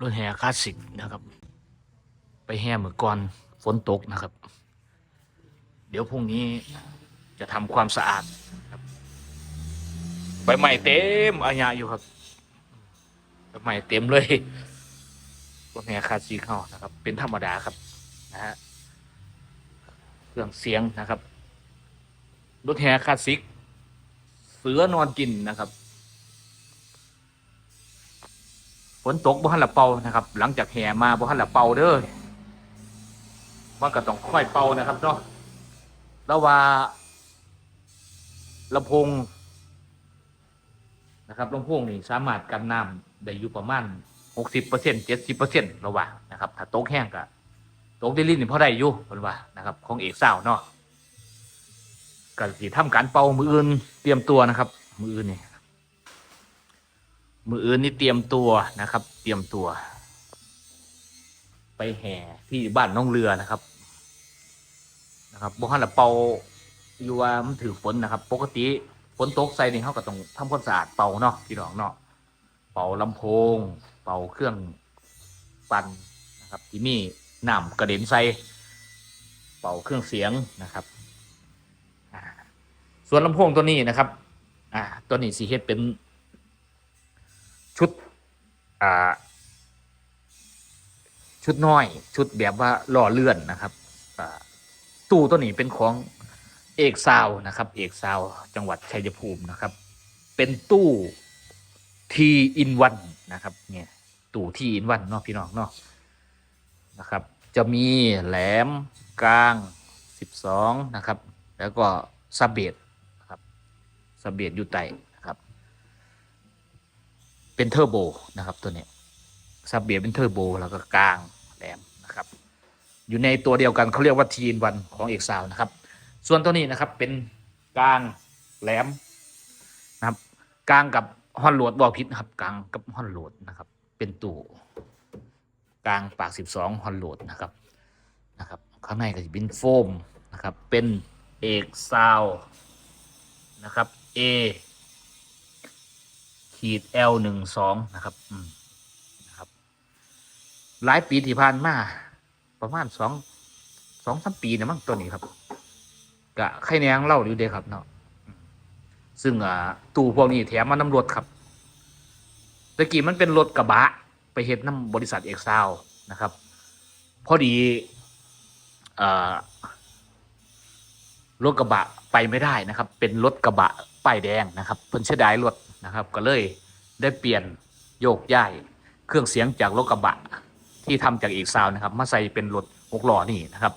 รถแห่คลาสสิกนะครับ ไปแห่เมื่อก่อนฝนตกนะครับ เดี๋ยวพรุ่งนี้จะทำความสะอาดครับใบใหม่เต็มอาญาอยู่ครับใบใหม่เต็มเลยรถแห่คลาสสิกเข้านะครับ เป็นธรรมดาครับนะฮะเครื่องเสียงนะครับรถแห่คลาสสิก เสือนอนกินนะครับ ฝนตกบ่ฮันละเป่านะครับ หลังจากแห่มาบ่ฮันละเป่าเด้อมันก็ต้องค่อยเป่านะครับเนาะแล้วว่าลำโพงนะครับลำโพงนี่สามารถกันน้ำได้อยู่ประมาณหกสิบเปอร์เซ็นต์เจ็ดสิบเปอร์เซ็นต์ระหว่านะครับถ้าตกแห้งก็ตกได้ลิ้นนี่พอได้อยู่เพิ่นว่านะครับ ของเอกสาเนาะก็สิทำการเป่ามืออื่นเตรียมตัวนะครับ มืออื่นนี่ มืออื่นนี่เตรียมตัวนะครับ เตรียมตัว ไปแห่ที่บ้านน้องเรือนะครับ นะครับบ่ฮันละเป่าอยู่ว่ามันถือฝนนะครับ ปกติฝนตกใส่นี่เขาก็ต้องทำความสะอาดเป่าเนาะพี่น้องเนาะเป่าลำโพง เป่าเครื่องปั่นนะครับ ที่มีน้ำกระเด็นใส่เป่าเครื่องเสียงนะครับส่วนลำโพงตัวนี้นะครับ อ่า ตัวนี้สีเฮ็ดเป็น ชุดอ่าชุดน้อย ชุดแบบว่าหล่อเลื่อนนะครับตู้ตัวนี้เป็นของเอกซาวนะครับ เอกซาวจังหวัดชัยภูมินะครับ เป็นตู้ทีอินวันนะครับ เนี่ยตู้ทีอินวันเนาะพี่น้องเนาะนะครับ จะมีแหลมกลางสิบสองนะครับ แล้วก็ซับเบดนะครับซับเบดอยู่ใต้ เป็นเทอร์โบนะครับตัวนี้ซับเบียเป็นเทอร์โบแล้วก็กลางแหลมนะครับ อยู่ในตัวเดียวกันเขาเรียกว่าทีนวันของเอกซาวนะครับ ส่วนตัวนี้นะครับเป็นกลางแหลมนะครับกลางกับฮอนโหลดบอพิษนะครับกลางกับฮอนโหลดนะครับ เป็นตู้กลางปากสิบสองฮอนโหลดนะครับนะครับข้างในก็จะเป็นโฟมนะครับเป็นเอกซาวนะครับ A ขีด L หนึ่งสองนะครับอืมนะครับ หลายปีที่ผ่านมาประมาณสองสองสามปีนะมั้งตัวนี้ครับกะไข่แนงเล่าอยู่เด้ครับเนาะซึ่งอ่าตู้พวกนี้แถมมาน้ำรถครับตะกี้มันเป็นรถกระบะ ไปเฮ็ดน้ำบริษัทเอกซาวนะครับ พอดีรถกระบะไปไม่ได้นะครับ เป็นรถกระบะป้ายแดงนะครับ เพิ่นเสียดายรถ นะครับ ก็เลยได้เปลี่ยนโยกย้ายเครื่องเสียงจากรถกระบะที่ทำจากอีกซาวนะครับ มาใส่เป็นรถหกล้อนี่นะครับ